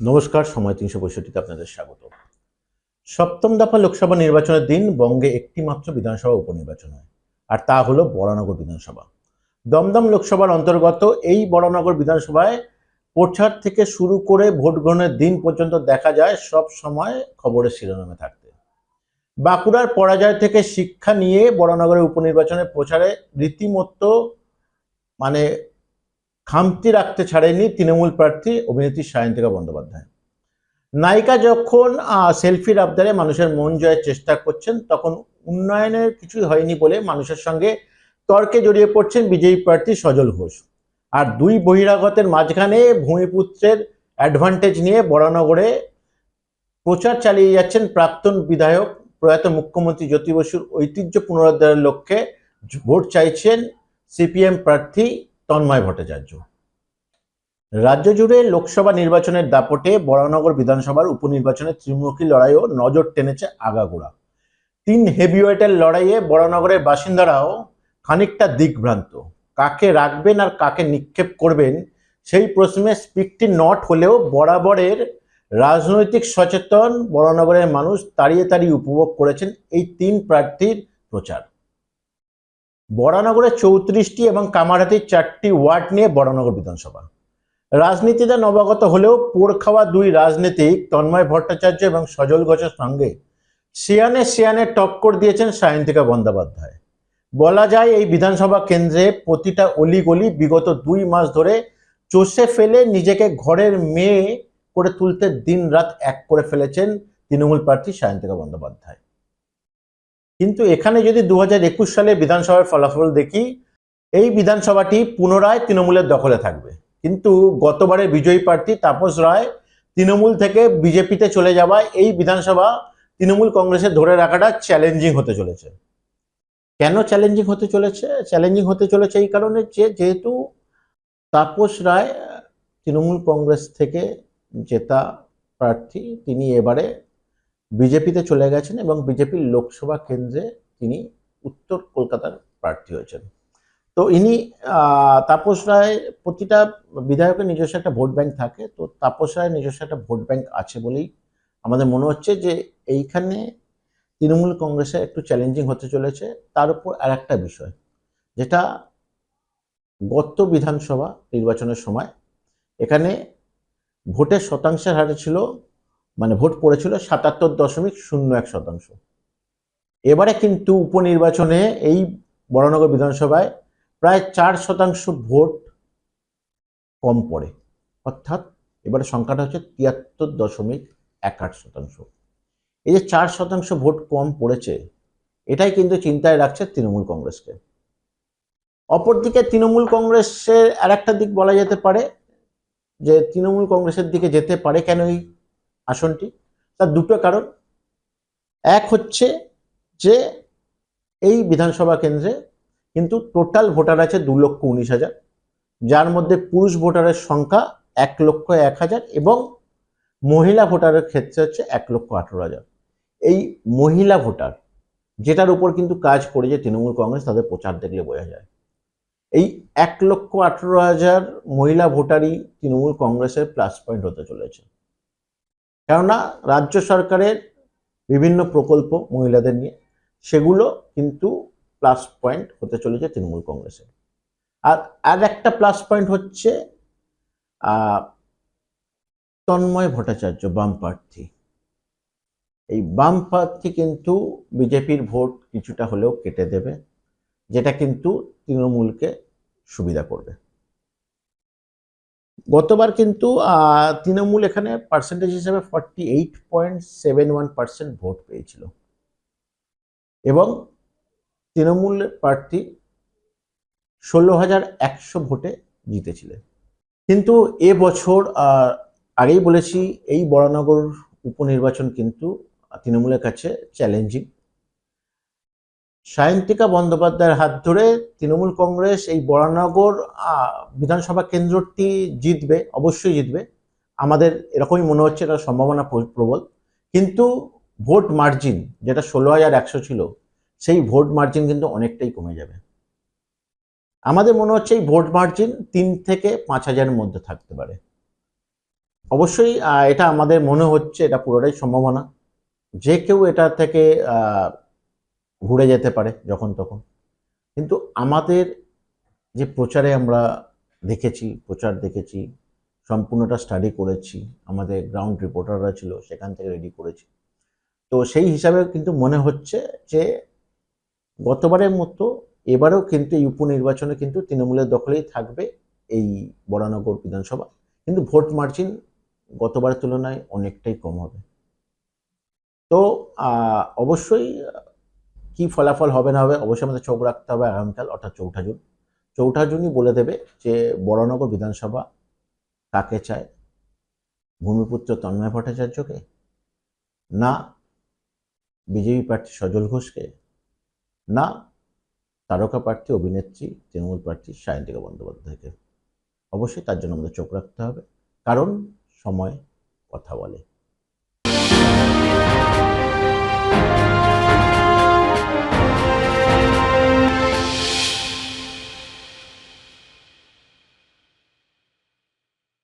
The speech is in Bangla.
নমস্কার, সময় তিনশো পঁয়ষট্টিতে আপনাদের স্বাগত। সপ্তম দফা লোকসভা নির্বাচনের দিন বঙ্গে একটি মাত্র বিধানসভা উপনির্বাচন হয়, আর তা হলো বরানগর বিধানসভা। দমদম লোকসভার অন্তর্গত এই বরানগর বিধানসভায় প্রচার থেকে শুরু করে ভোট গ্রহণের দিন পর্যন্ত দেখা যায় সব সময় খবরের শিরোনামে থাকতে। বাঁকুড়ার পরাজয় থেকে শিক্ষা নিয়ে বরানগরের উপনির্বাচনের প্রচারে রীতিমতো মানে খামতি রাখতে ছাড়েনি তৃণমূল প্রার্থী অভিনেত্রী সায়ন্তিকা বন্দ্যোপাধ্যায়। নায়িকা যখন সেলফির আবদারে মানুষের মন জয়ের চেষ্টা করছেন, তখন উন্নয়নের কিছুই হয়নি বলে মানুষের সঙ্গে তর্কে জড়িয়ে পড়ছেন বিজেপি প্রার্থী সজল ঘোষ। আর দুই বহিরাগতের মাঝখানে ভূমিপুত্রের অ্যাডভান্টেজ নিয়ে বরানগরে প্রচার চালিয়ে যাচ্ছেন প্রাক্তন বিধায়ক প্রয়াত মুখ্যমন্ত্রী জ্যোতি বসুর ঐতিহ্য পুনরুদ্ধারের লক্ষ্যে। ভোট চাইছেন সিপিএম প্রার্থী তন্ময় ভট্টাচার্য। রাজ্য জুড়ে লোকসভা নির্বাচনের দাপটে বরানগর বিধানসভার উপনির্বাচনে ত্রিমুখী লড়াইও নজর টেনেছে আগাগোড়া। তিন হেভিওয়েটের লড়াইয়ে বরানগরের বাসিন্দারাও খানিকটা দিকভ্রান্ত কাকে রাখবেন আর কাকে নিক্ষেপ করবেন সেই প্রশ্নে স্পিকটি নট হলেও বরাবরের রাজনৈতিক সচেতন বরানগরের মানুষ তাড়িয়ে তাড়িয়ে উপভোগ করেছেন এই তিন প্রার্থীর প্রচার। বরানগরে চৌত্রিশটি এবং কামারহাটির চারটি ওয়ার্ড নিয়ে বরানগর বিধানসভা। রাজনীতিতে নবাগত হলেও পোড় খাওয়া দুই রাজনীতিক তন্ময় ভট্টাচার্য এবং সজল ঘোষের সঙ্গে শিয়ানে শিয়ানে টক্কর দিয়েছেন সায়ন্তিকা বন্দ্যোপাধ্যায়। বলা যায় এই বিধানসভা কেন্দ্রে প্রতিটা অলিগলি বিগত দুই মাস ধরে চষে ফেলে নিজেকে ঘরের মেয়ে করে তুলতে দিন রাত এক করে ফেলেছেন তৃণমূল প্রার্থী সায়ন্তিকা বন্দ্যোপাধ্যায়। কিন্তু এখানে যদি দু সালে বিধানসভার ফলাফল দেখি, এই বিধানসভাটি পুনরায় তৃণমূলের দখলে থাকবে। কিন্তু গতবারের বিজয়ী প্রার্থী তাপস রায় তৃণমূল থেকে বিজেপিতে চলে যাওয়ায় এই বিধানসভা তৃণমূল কংগ্রেসের ধরে রাখাটা চ্যালেঞ্জিং হতে চলেছে। কেন চ্যালেঞ্জিং হতে চলেছে? চ্যালেঞ্জিং হতে চলেছে এই কারণে যে যেহেতু তাপস রায় তৃণমূল কংগ্রেস থেকে জেতা প্রার্থী, তিনি এবারে বিজেপিতে চলে গেছেন এবং বিজেপির লোকসভা কেন্দ্রে তিনি উত্তর কলকাতার প্রার্থী হয়েছেন। তো ইনি তাপস রায় প্রতিটা বিধায়কের নিজস্ব একটা ভোট ব্যাংক থাকে, তো তাপস রায়ের নিজস্ব একটা ভোট ব্যাংক আছে বলেই আমাদের মনে হচ্ছে যে এইখানে তৃণমূল কংগ্রেসে একটু চ্যালেঞ্জিং হতে চলেছে। তার উপর আর একটা বিষয়, যেটা গত বিধানসভা নির্বাচনের সময় এখানে ভোটের শতাংশের হারে ছিল মানে ভোট পড়েছিল সাতাত্তর দশমিক শূন্য এক শতাংশ। এবারে কিন্তু উপনির্বাচনে এই বরানগর বিধানসভায় প্রায় চার শতাংশ ভোট কম পড়ে। অর্থাৎ এবারে সংখ্যাটা হচ্ছে তিয়াত্তর দশমিক এক আট শতাংশ। এই যে চার শতাংশ ভোট কম পড়েছে, এটাই কিন্তু চিন্তায় রাখছে তৃণমূল কংগ্রেসকে। অপরদিকে তৃণমূল কংগ্রেসের আর একটা দিক বলা যেতে পারে, যে তৃণমূল কংগ্রেসের দিকে যেতে পারে কেন এই আসনটি। তার দুটো কারণ। এক হচ্ছে যে এই বিধানসভা কেন্দ্রে কিন্তু টোটাল ভোটার আছে দু লক্ষ উনিশ হাজার। যার মধ্যে পুরুষ ভোটারের সংখ্যা এক লক্ষ এক হাজার এবং মহিলা ভোটারের ক্ষেত্রে হচ্ছে এক লক্ষ আঠেরো হাজার। এই মহিলা ভোটার, যেটার উপর কিন্তু কাজ করেছে তৃণমূল কংগ্রেস, তাদের প্রচার দেখলে বোঝা যায়। এই এক লক্ষ আঠেরো হাজার মহিলা ভোটারই তৃণমূল কংগ্রেসের প্লাস পয়েন্ট হতে চলেছে। কেননা রাজ্য সরকারের বিভিন্ন প্রকল্প মহিলাদের নিয়ে, সেগুলো কিন্তু প্লাস পয়েন্ট হতে চলেছে তৃণমূল কংগ্রেসের। আর আর একটা প্লাস পয়েন্ট হচ্ছে তন্ময় ভট্টাচার্য, বাম প্রার্থী। এই বাম প্রার্থী কিন্তু বিজেপির ভোট কিছুটা হলেও কেটে দেবে, যেটা কিন্তু তৃণমূলকে সুবিধা করবে। গতবার কিন্তু তৃণমূল এখানে পার্সেন্টেজ হিসেবে forty eight point seven one percent vote পেয়েছিল। এবং তৃণমূল প্রার্থী ষোলো হাজার একশো ভোটে জিতেছিলেন। কিন্তু এবছর আগেই বলেছি, এই বরানগর উপনির্বাচন কিন্তু তৃণমূলের কাছে চ্যালেঞ্জিং সায়ন্তিকা বন্দ্যোপাধ্যায়ের হাত ধরে তৃণমূল কংগ্রেস এই বরানগর বিধানসভা কেন্দ্রটি জিতবে, অবশ্যই জিতবে। আমাদের এরকমই মনে হচ্ছে, এটা সম্ভাবনা প্রবল। কিন্তু ভোট মার্জিন, যেটা ষোলো হাজার একশো ছিল, সেই ভোট মার্জিন কিন্তু অনেকটাই কমে যাবে। আমাদের মনে হচ্ছে এই ভোট মার্জিন তিন থেকে পাঁচ হাজারের মধ্যে থাকতে পারে। অবশ্যই এটা আমাদের মনে হচ্ছে, এটা পুরোটাই সম্ভাবনা। যে কেউ এটা থেকে ঘুরে যেতে পারে যখন তখন। কিন্তু আমাদের যে প্রচারে আমরা দেখেছি, প্রচার দেখেছি, সম্পূর্ণটা স্টাডি করেছি, আমাদের গ্রাউন্ড রিপোর্টাররা ছিল, সেখান থেকে রেডি করেছি। তো সেই হিসাবে কিন্তু মনে হচ্ছে যে গতবারের মতো এবারেও কিন্তু এই উপনির্বাচনে কিন্তু তৃণমূলের দখলেই থাকবে এই বরানগর বিধানসভা। কিন্তু ভোট মার্জিন গতবারের তুলনায় অনেকটাই কম হবে। তো অবশ্যই কি ফলাফল হবে না হবে অবশ্যই আমাদের চোখ রাখতে হবে আগামীকাল, অর্থাৎ চৌঠা জুন। চৌঠা জুনই বলে দেবে যে বরানগর বিধানসভা কাকে চায়? ভূমিপুত্র তন্ময় ভট্টাচার্যকে না বিজেপি প্রার্থী সজল ঘোষকে না তারকা প্রার্থী অভিনেত্রী, তৃণমূল প্রার্থী সায়ন্তিকা বন্দ্যোপাধ্যায়কে? অবশ্যই তার জন্য আমাদের চোখ রাখতে হবে। কারণ সময় কথা বলে।